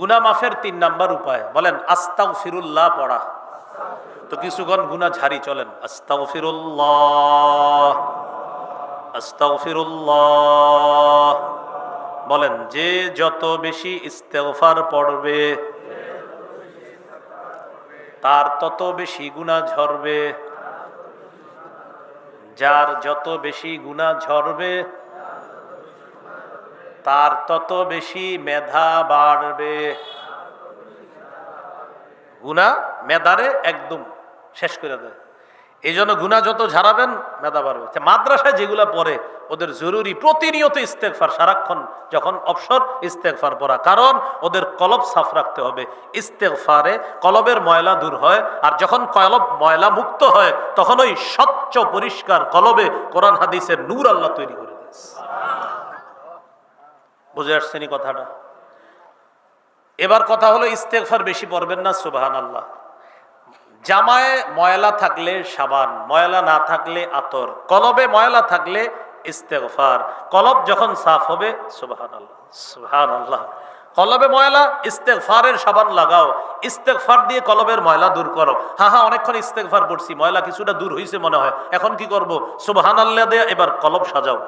গুনা মাফের তিন নাম্বার উপায়। বলেন আস্তাও ফিরুল্লাহ পড়া। তো কিছুক্ষণ গুনা ঝাড়ি চলেন। আস্তাও ফিরুল্লাহ আস্তাও ফিরুল্লাহ বলেন, যে যত বেশি ইস্তেগফার পড়বে, তার তত বেশি গুণা ঝরবে। যার যত বেশি গুণা ঝরবে তার তত বেশি মেধা বাড়বে। গুণা মেধারে একদম শেষ করে দেয়। এই জন্য গুণা যত ঝাড়াবেন মেধা বাড়বে। আচ্ছা, মাদ্রাসায় যেগুলা পড়ে ওদের জরুরি প্রতিনিয়ত ইস্তেকফার সারাক্ষণ যখন অবসর ইস্তেকফার পড়া। কারণ ওদের কলব সাফ রাখতে হবে। ইস্তেকফারে কলবের ময়লা দূর হয় আর যখন কলব ময়লা মুক্ত হয় তখন ওই স্বচ্ছ পরিষ্কার কলবে কোরআন হাদিসের নূর আল্লাহ তৈরি করে দিয়েছে বুঝে আসছেনি কথাটা। এবার কথা হলো ইস্তেকফার বেশি পড়বেন না সুবাহান আল্লাহ জামায় ময়লা থাকলে সাবান, ময়লা না থাকলে আতর, কলবে ময়লা থাকলে ইস্তেগফার, কলব যখন সাফ হবে সুবাহান আল্লাহ সুবাহান আল্লাহ কলবে ময়লা, ইস্তেগফারের সাবান লাগাও, ইস্তেগফার দিয়ে কলবের ময়লা দূর করো। হ্যাঁ হ্যাঁ অনেকক্ষণ ইস্তেগফার পড়ছি, ময়লা কিছুটা দূর হয়েছে মনে হয়, এখন কি করব? সুবাহান আল্লাহ দিয়ে এবার কলব সাজাও।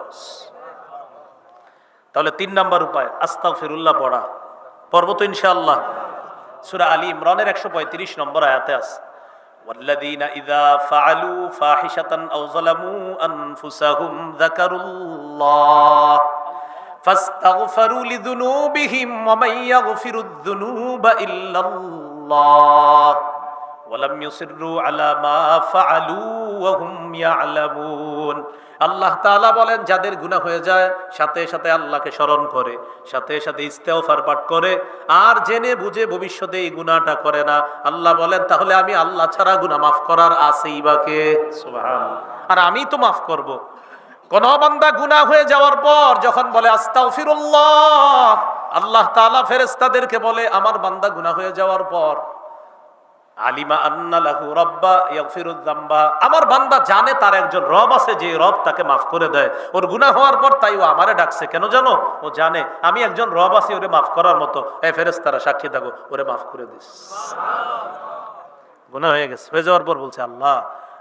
তাহলে তিন নাম্বার উপায় আস্তাগ ফিরুল্লাহ পড়া পর্ব তো ইনশাআল্লাহ সুরা আলী ইমরানের একশো পঁয়ত্রিশ নম্বর আয়াতে আছে والذين إذا فعلوا فاحشة أو ظلموا أنفسهم ذكروا الله فاستغفروا لذنوبهم ومن يغفر الذنوب إلا الله ওয়ালাম ইউসিরু আলা মা ফাআলু ওয়া হুম ইয়ালামুন। আল্লাহ তাআলা বলেন, যাদের গুনাহ হয়ে যায়, সাথে সাথে আল্লাহকে স্মরণ করে, সাথে সাথে ইস্তেগফার পাঠ করে, আর জেনে বুঝে ভবিষ্যতে এই গুনাহটা করে না। আল্লাহ বলেন, তাহলে আমি আল্লাহ ছাড়া গুনাহ মাফ করার আছেই বাকে আর আমি তো মাফ করব। কোন বান্দা গুনাহ হয়ে যাওয়ার পর যখন বলে, আস্তাগফিরুল্লাহ, আল্লাহ তাআলা ফেরেশতাদেরকে বলে, আমার বান্দা গুনাহ হয়ে যাওয়ার পর আলিমা আন্না লাহু রব্বা আমার বান্দা জানে তার একজন রব আছে, যে রব তাকে মাফ করে দেয়। ওর গুনাহ হওয়ার পর তাই ও আমারে ডাকছে। কেন জানো? ও জানে, আমি একজন রব আছি, ওরে মাফ করার মতো। এ ফেরেশতারা, সাক্ষী থাকো, ওরে মাফ করে দিস। গুনাহ হয়ে গেছে। হয়ে যাওয়ার পর বলছে, আল্লাহ,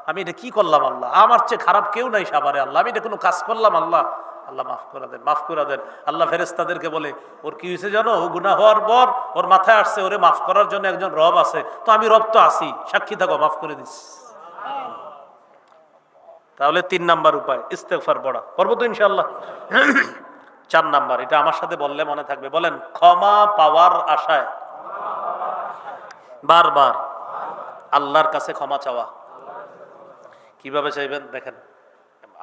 আমি এটা কি করলাম আল্লাহ? আমার চেয়ে খারাপ কেউ নাই সাবারে আল্লাহ। আমি এটা কোনো কাজ করলাম আল্লাহ। আল্লাহ মাফ করে দেন, মাফ করে দেন। আল্লাহ ফেরেস্তাদেরকে বলে, ওর কি হয়েছে জানো? ও গুণা হওয়ার পর ওর মাথায় আসছে, ওরে মাফ করার জন্য একজন রব আছে। তো আমি রব তো আছি, সাক্ষী থাকো, মাফ করে দিস। তাহলে তিন নাম্বার উপায় ইস্তেফার পড়া। করব তো ইনশাল্লাহ চার নাম্বার, এটা আমার সাথে বললে মনে থাকবে। বলেন, ক্ষমা পাওয়ার আশায়। বারবার আল্লাহর কাছে ক্ষমা চাওয়া। কীভাবে চাইবেন? দেখেন।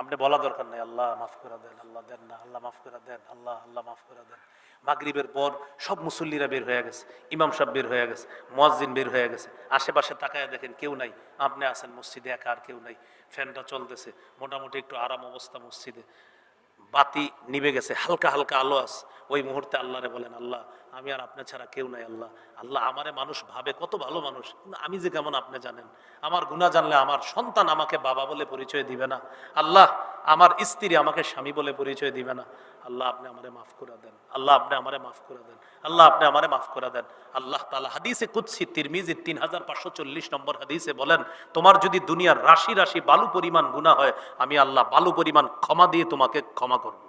আপনি বলা দরকার নেই, আল্লাহ মাফ করে দেন, আল্লাহ দেন না, আল্লাহ মাফ করে দেন, আল্লাহ আল্লাহ মাফ করে দেন। মাগরিবের পর সব মুসল্লিরা বের হয়ে গেছে, ইমাম সাহেব বের হয়ে গেছে, মুয়াজ্জিন বের হয়ে গেছে। আশেপাশে তাকায় দেখেন কেউ নাই, আপনি আছেন মসজিদে, একা আর কেউ নাই, ফ্যানটা চলতেছে, মোটামুটি একটু আরাম অবস্থা মসজিদে। বাতি নিভে গেছে, হালকা হালকা আলো আছে ওই মুহূর্তে আল্লাহরে বলেন, আল্লাহ আমি আর আপনার ছাড়া কেউ নাই, আল্লাহ। আল্লাহ আমারে মানুষ ভাবে, কত ভালো মানুষ। কিন্তু আমি যে কেমন আপনি জানেন? আমার গুণা জানলে আমার সন্তান আমাকে বাবা বলে পরিচয় দিবে না। আল্লাহ, আমার স্ত্রী আমাকে স্বামী বলে পরিচয় দিবে না। আল্লাহ, আপনি আমারে মাফ করে দেন। আল্লাহ, আপনি আমারে মাফ করে দেন। আল্লাহ, আপনি আমারে মাফ করে দেন। আল্লাহ তালা হাদিসে কুৎসি তিরমিজি তিন হাজার পাঁচশো চল্লিশ নম্বর হাদিসে বলেন, তোমার যদি দুনিয়ার রাশি রাশি বালু পরিমাণ গুণা হয়, আমি আল্লাহ বালু পরিমাণ ক্ষমা দিয়ে তোমাকে ক্ষমা করব।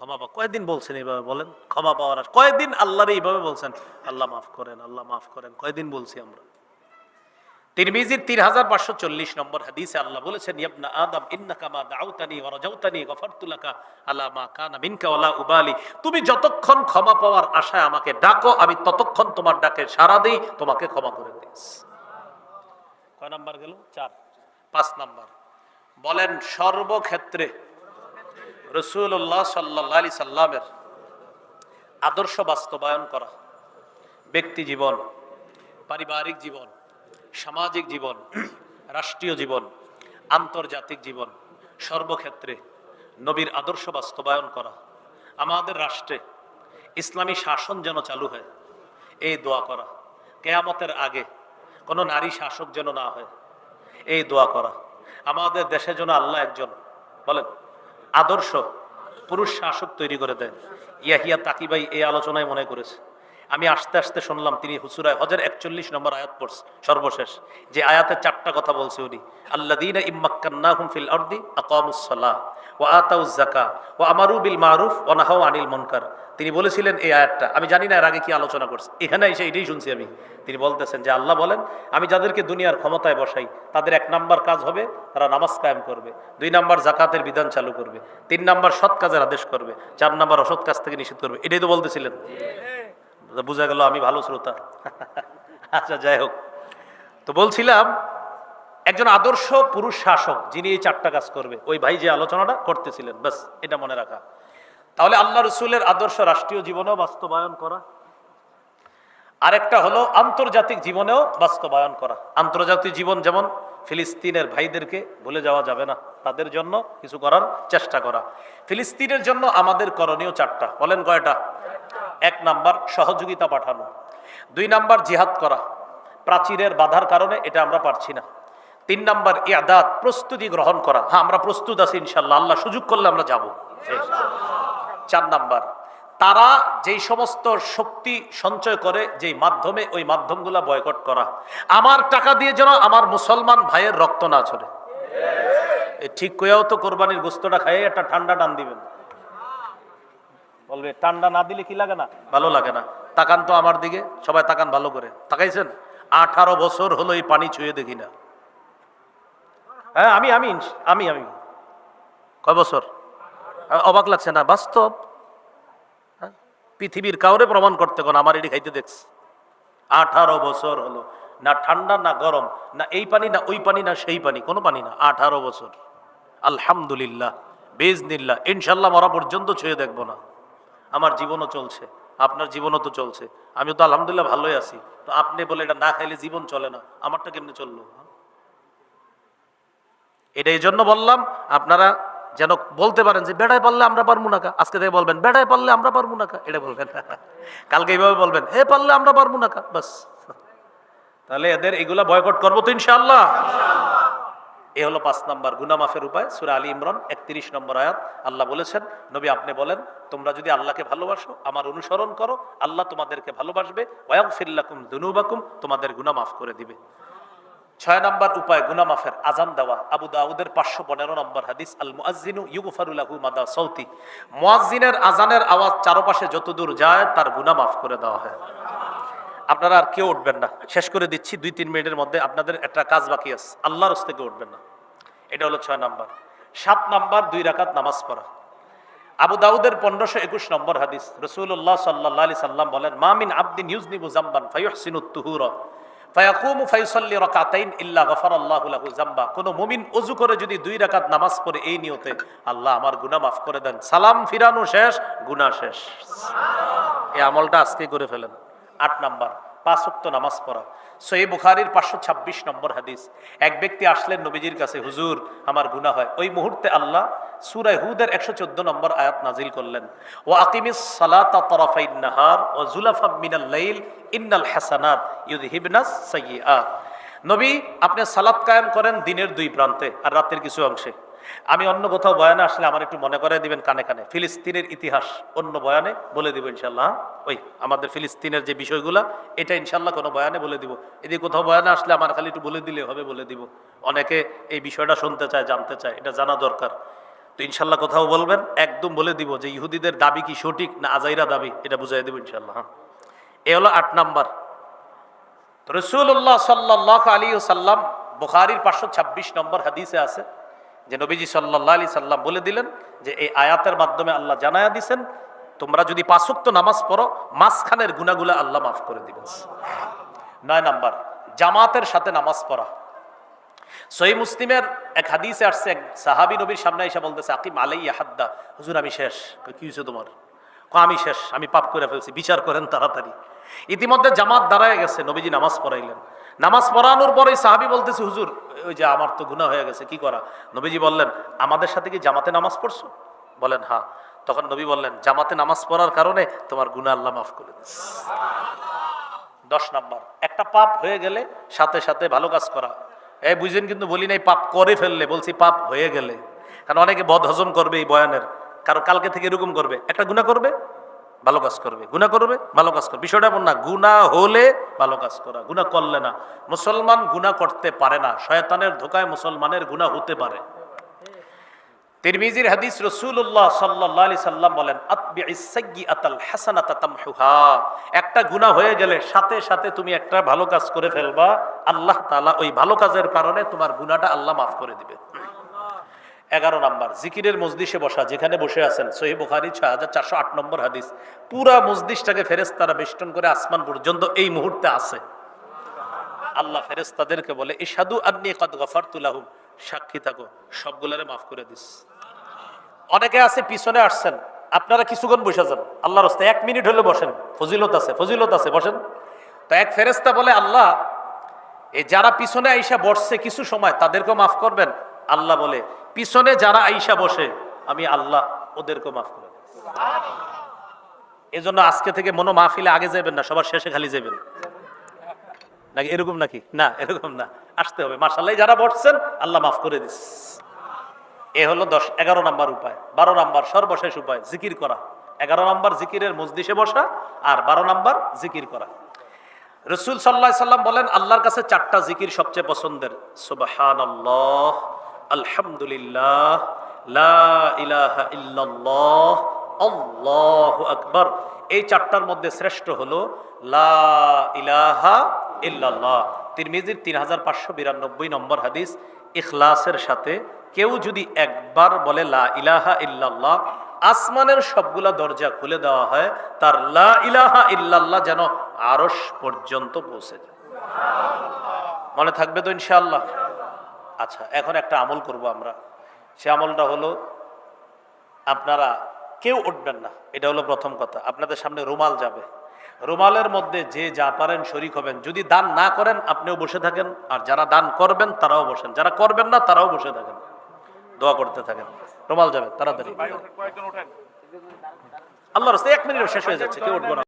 ক্ষমা পা কয়েকদিন বলছেন এইভাবে বলেন? ক্ষমা পাওয়ার আশ- কয়েকদিন আল্লাহরে এইভাবে বলছেন? আল্লাহ মাফ করেন, আল্লাহ মাফ করেন। কয়েকদিন বলছি আমরা? তিরমিজির তিন হাজার পাঁচশো চল্লিশ নম্বর হাদিসে আল্লাহ বলেছেন, ইয়াবনা আদম, ইন্নাকা মা দাউতানি ওয়া রাজাউতানি গফারতু লাকা আলা মা কানা মিনকা ওয়ালা উবালি। তুমি যতক্ষণ ক্ষমা পাওয়ার আশায় আমাকে ডাকো, আমি ততক্ষণ তোমার ডাকে সাড়া দেই, তোমাকে ক্ষমা করে দিস কয় নাম্বার গেল? চার। পাঁচ নাম্বার। বলেন, সর্বক্ষেত্রে রসুল্লাহ সাল্লাহ সাল্লামের আদর্শ বাস্তবায়ন করা, ব্যক্তি জীবন, পারিবারিক জীবন, সামাজিক জীবন, রাষ্ট্রীয় জীবন, আন্তর্জাতিক জীবন, সর্বক্ষেত্রে নবীর আদর্শ বাস্তবায়ন করা, আমাদের রাষ্ট্রে ইসলামী শাসন যেন চালু হয়, এই দোয়া করা, কেয়ামতের আগে কোনো নারী শাসক যেন না হয়, এই দোয়া করা, আমাদের দেশে যেন আল্লাহ একজন, বলেন আদর্শ পুরুষ শাসক তৈরি করে দেন ইয়াহিয়া তাকিবাই এই আলোচনায় মনে করেছে। আমি আস্তে আস্তে শুনলাম তিনি হুসুরায় হজের একচল্লিশ নম্বর আয়াত পড়ছে, সর্বশেষ। যে আয়াতের চারটা কথা বলছে উনি। আল্লাদিন ইম্মাক্কান্নাহুম ফিল আরদি ও আতাউজ জাকা ওয়া আমারু বিল মারুফ ও নাহাও আনিল মুনকার। তিনি বলেছিলেন এই আয়াতটা। আমি জানি না এর আগে কি আলোচনা করছে। এখানে এসে এটাই শুনছি আমি। তিনি বলতেছেন যে আল্লাহ বলেন, আমি যাদেরকে দুনিয়ার ক্ষমতায় বসাই, তাদের এক নাম্বার কাজ হবে, তারা নামাজ কায়েম করবে। দুই নাম্বার জাকাতের বিধান চালু করবে। তিন নাম্বার সৎ কাজের আদেশ করবে। চার নাম্বার অসৎ কাজ থেকে নিষেধ করবে। এটাই তো বলতেছিলেন। বোঝা গেল আমি ভালো শ্রোতা। আচ্ছা যাই হোক। তো বলছিলাম, একজন আদর্শ পুরুষ শাসক, যিনি এই চারটা কাজ করবে, ওই ভাই যে আলোচনাটা করতেছিলেন, ব্যাস, এটা মনে রাখা। তাহলে আল্লাহ রসুলের আদর্শ রাষ্ট্রীয় জীবনেও বাস্তবায়ন করা। আরেকটা হলো আন্তর্জাতিক জীবনেও বাস্তবায়ন করা। আন্তর্জাতিক জীবন যেমন ফিলিস্তিনের ভাইদেরকে ভুলে যাওয়া যাবে না, তাদের জন্য কিছু করার চেষ্টা করা। ফিলিস্তিনের জন্য আমাদের করণীয় চারটা, বলেন কয়টা? এক নাম্বার, সহযোগিতা পাঠানো। দুই নাম্বার, জিহাদ করা। প্রাচীরের বাধার কারণে এটা আমরা পারছি না। তিন নাম্বার ইয়াদাত প্রস্তুতি গ্রহণ করা। হ্যাঁ আমরা প্রস্তুত আছি ইনশাল্লাহ আল্লাহ সুযোগ করলে আমরা যাব। চার নাম্বার। তারা যেই সমস্ত শক্তি সঞ্চয় করে, যেই মাধ্যমে ওই মাধ্যমগুলা বয়কট করা। আমার টাকা দিয়ে যেন আমার মুসলমান ভাইয়ের রক্ত না ছড়ে ঠিক কইয়াও তো কোরবানির গোস্তটা খাইয়ে একটা ঠান্ডা টান দিবেন। বলবে, ঠান্ডা না দিলে কি লাগে না? ভালো লাগে না। তাকান তো আমার দিকে, সবাই তাকান ভালো করে। তাকাইছেন? আঠারো বছর হলো এই পানি ছুঁয়ে দেখি না। হ্যাঁ আমি আমি আমি আমি। কয় বছর? অবাক লাগছে না? বাস্তব? হ্যাঁ? পৃথিবীর কাউরে প্রমাণ করতে কোন আমার এটি খাইতে দেখছি। আঠারো বছর হলো। না ঠান্ডা, না গরম, না এই পানি, না ওই পানি, না সেই পানি, কোনো পানি না। আঠারো বছর। আলহামদুলিল্লাহ, বেজনিল্লাহ। ইনশাল্লাহ মরা পর্যন্ত ছুঁয়ে দেখব না। আমার জীবনও চলছে। আপনার জীবনও তো চলছে। আমিও তো আলহামদুলিল্লাহ ভালোই আছি। তো আপনি বলে এটা না খাইলে জীবন চলে না। আমারটা কেমনে চলল? এটা এই জন্য বললাম, আপনারা যেন বলতে পারেন যে, বেড়ায় পারলে আমরা পারব না কা। আজকে থেকে বলবেন, বেড়ায় পারলে আমরা পারব না কা। এটা বলবেন কালকে এইভাবে বলবেন হে পারলে আমরা পারব না কা। বাস তাহলে এদের এগুলা বয়কট করব তো ইনশাআল্লাহ এ হলো পাঁচ নম্বর গুনামাফের উপায়, সুরা আলী ইমরান, একত্রিশ নম্বর আয়াত আল্লাহ বলেছেন, নবী আপনি বলেন, তোমরা যদি আল্লাহকে ভালোবাসো, আমার অনুসরণ করো, আল্লাহ তোমাদেরকে ভালোবাসবে ওয়াং ফিল্লাকুম দুনুবাকুম, তোমাদের গুনাহ মাফ করে দিবে ছয় নম্বর উপায় গুনামাফের আজান দেওয়া। আবু দাউদের পাঁচশো পনেরো নম্বর হাদিস আল মুআজ্জিনু ইউগফারুলাহু মাদা সৌতি মুয়াজ্জিনের আজানের আওয়াজ চারপাশে যত দূর যায়, তার গুনাহ মাফ করে দেওয়া হয়। আপনারা আর কেউ উঠবেন না। শেষ করে দিচ্ছি, দুই তিন মিনিটের মধ্যে আপনাদের একটা কাজ বাকি আছে। আল্লাহর কেউ উঠবেন না। এটা হলো ছয় নাম্বার। সাত নাম্বার, দুই রাকাত নামাজ পড়া। আবু দাউদের পনেরোশো একুশ নম্বর হাদিস রসুল্লাহ সাল্লাহ আলি সাল্লাম বলেন মামিন আব্দিন ইউজনিবু জাম্বান ফাইহসিনুত তুহুর। ফায়াকুমু ফাইসাল্লি রাকাতাইন ইল্লা গফারাল্লাহু লাহু জাম্বা কোন মুমিন ওযু করে যদি দুই রাকাত নামাজ পড়ে এই নিয়তে, আল্লাহ আমার গুনাহ মাফ করে দেন। সালাম ফিরানো শেষ, গুনাহ শেষ। এই আমলটা আজকে করে ফেলেন। আট নাম্বার। পাঁচ ওয়াক্ত নামাজ পড়া। সহি বুখারির পাঁচশো ছাব্বিশ নম্বর হাদিস। এক ব্যক্তি আসলেন নবীজির কাছে, হুজুর, আমার গুনাহ হয়। ওই মুহূর্তে আল্লাহ সুরায় হুদের একশো চোদ্দ নম্বর আয়াত নাজিল করলেন। ও আকিমিস সালাতা নাহার ও জুলাফা মিনাল লাইল ইন্নাল হাসানাত ইউদহিবনাস সাইয়্যাত নবী, আপনি সালাত কায়েম করেন দিনের দুই প্রান্তে আর রাতের কিছু অংশে। আমি অন্য কোথাও বয়ানে আসলে আমার একটু মনে করে দিবেন কানে কানে। ফিলিস্তিনের ইতিহাস অন্য বয়ানে বলে দিব ইনশাল্লাহ হ্যাঁ? ওই আমাদের ফিলিস্তিনের যে বিষয়গুলা, এটা ইনশাল্লাহ কোনো বয়ানে বলে দিব। এদিকে কোথাও বয়ানে আসলে আমার খালি একটু বলে দিলে হবে, বলে দিব। অনেকে এই বিষয়টা শুনতে চায়, জানতে চায়, এটা জানা দরকার। তো ইনশাল্লাহ কোথাও বলবেন, একদম বলে দিব যে ইহুদিদের দাবি কি সঠিক না আজাইরা দাবি, এটা বুঝাই দেবো ইনশাল্লাহ হ্যাঁ? এ হলো আট নাম্বার। রসুল্লাহ সাল্লাহ আলী সাল্লাম বুখারির পাঁচশো ছাব্বিশ নম্বর হাদিসে আছে যে নবীজি সাল্লাহ আলি সাল্লাম বলে দিলেন যে এই আয়াতের মাধ্যমে আল্লাহ জানায়া দিছেন, তোমরা যদি পাঁচক্ত নামাজ পড়ো, মাঝখানের গুনাগুলা আল্লাহ মাফ করে দিবেন। নয় নাম্বার, জামাতের সাথে নামাজ পড়া। সহি মুসলিমের এক হাদিসে আসছে, এক সাহাবি নবীর সামনে এসে বলতেছে, আকিম আলাই হাদ্দা। হুজুর, আমি শেষ। কি হয়েছে তোমার? আমি শেষ, আমি পাপ করে ফেলছি, বিচার করেন তাড়াতাড়ি। ইতিমধ্যে জামাত দাঁড়ায় গেছে, নবীজি নামাজ পড়াইলেন। নামাজ পড়ানোর পরেই সাহাবি বলতেছে, হুজুর, ওই যে আমার তো গুনাহ হয়ে গেছে, কি করা? নবীজি বললেন, আমাদের সাথে কি জামাতে নামাজ পড়ছো? বলেন হ্যাঁ। তখন নবী বললেন, জামাতে নামাজ পড়ার কারণে তোমার গুনাহ আল্লাহ মাফ করে দিচ্ছে দশ নাম্বার, একটা পাপ হয়ে গেলে সাথে সাথে ভালো কাজ করা। এই বুঝেন কিন্তু বলি নাই, পাপ করে ফেললে, বলছি পাপ হয়ে গেলে। কারণ অনেকে বদ হজম করবে এই বয়ানের কারণ কালকে থেকে এরকম করবে, একটা গুণা করবে? ভালো কাজ করবে। গুণা করবে ভালো কাজ করবে। বিষয়টা এমন না গুণা হলে ভালো কাজ করা গুণা করলে না। মুসলমান গুণা করতে পারে না, শয়তানের ধোকায় মুসলমানের গুণা হতে পারে। তিরমিজির হাদিস রসুল্লাহ সাল্লাহ আলি সাল্লাম বলেন একটা গুনাহ হয়ে গেলে সাথে সাথে তুমি একটা ভালো কাজ করে ফেলবা, আল্লাহ তাআলা ওই ভালো কাজের কারণে তোমার গুনাহটা আল্লাহ মাফ করে দিবে। এগারো নম্বর, জিকিরের মজদিসে বসা, যেখানে বসে আছেন সহি বুখারি, ছয় হাজার চারশো আট নম্বর হাদিস। পুরা মজদিসটাকে ফেরেস্তারা বেষ্টন করে আসমান পর্যন্ত এই মুহূর্তে আছে। আল্লাহ ফেরেস তাদেরকে বলে ইসাদু আপনি কদ গফার তুলাহুম সাক্ষী থাকো, সবগুলারে মাফ করে দিস। অনেকে আছে, পিছনে আসছেন, আপনারা কিছুক্ষণ বসে যান। আল্লাহর রাস্তায় এক মিনিট হলে বসেন। ফজিলত আছে ফজিলত আছে, বসেন। তো এক ফেরেস্তা বলে, আল্লাহ, এই যারা পিছনে আইসা বসছে কিছু সময়, তাদেরকেও মাফ করবেন। আল্লাহ বলে, পিছনে যারা আইসা বসে, আমি আল্লাহ ওদেরকেও মাফ করে দেব। এজন্য আজকে থেকে মনো মাহফিলে আগে যাবেন না, সবার শেষে খালি যাবেন নাকি এরকম নাকি? না, এরকম না। আসতে হবে। মার্শাল্লাহ যারা বসছেন, আল্লাহ মাফ করে দিস। এ হলো দশ, এগারো নাম্বার উপায়। বারো নাম্বার সর্বশেষ উপায়, জিকির করা। এগারো নাম্বার জিকিরের মসজিষে বসা, আর বারো নাম্বার জিকির করা। রসুল সাল্লাহ সাল্লাম বলেন, আল্লাহর কাছে চারটা জিকির সবচেয়ে পছন্দের। সুবাহান আলহামদুলিল্লাহ, লা ইলাহা ইল্লাল্লাহ, আল্লাহু আকবার। এই চারটার মধ্যে শ্রেষ্ঠ হলো, লা ইলাহা ইল্লাল্লাহ। তিরমিজির তিন হাজার পাঁচশো বিরানব্বই নম্বর হাদিস, ইখলাসের সাথে কেউ যদি একবার বলে লা ইলাহা ইল্লাল্লাহ, আসমানের সবগুলা দরজা খুলে দেওয়া হয়, তার লা ইলাহা ইল্লাল্লাহ যেন আরস পর্যন্ত পৌঁছে যায়। মনে থাকবে তো ইনশাআল্লাহ? আচ্ছা এখন একটা আমল করব আমরা। সে আমলটা হলো আপনারা কেউ উঠবেন না। এটা হলো প্রথম কথা। আপনাদের সামনে রুমাল যাবে। রুমালের মধ্যে যে যা পারেন শরিক হবেন। যদি দান না করেন আপনিও বসে থাকেন। আর যারা দান করবেন তারাও বসেন। যারা করবেন না তারাও বসে থাকেন। দোয়া করতে থাকেন। রুমাল যাবে তাড়াতাড়ি। আল্লাহ রাস্তায় এক মিনিট শেষ হয়ে যাচ্ছে কেউ উঠবো না।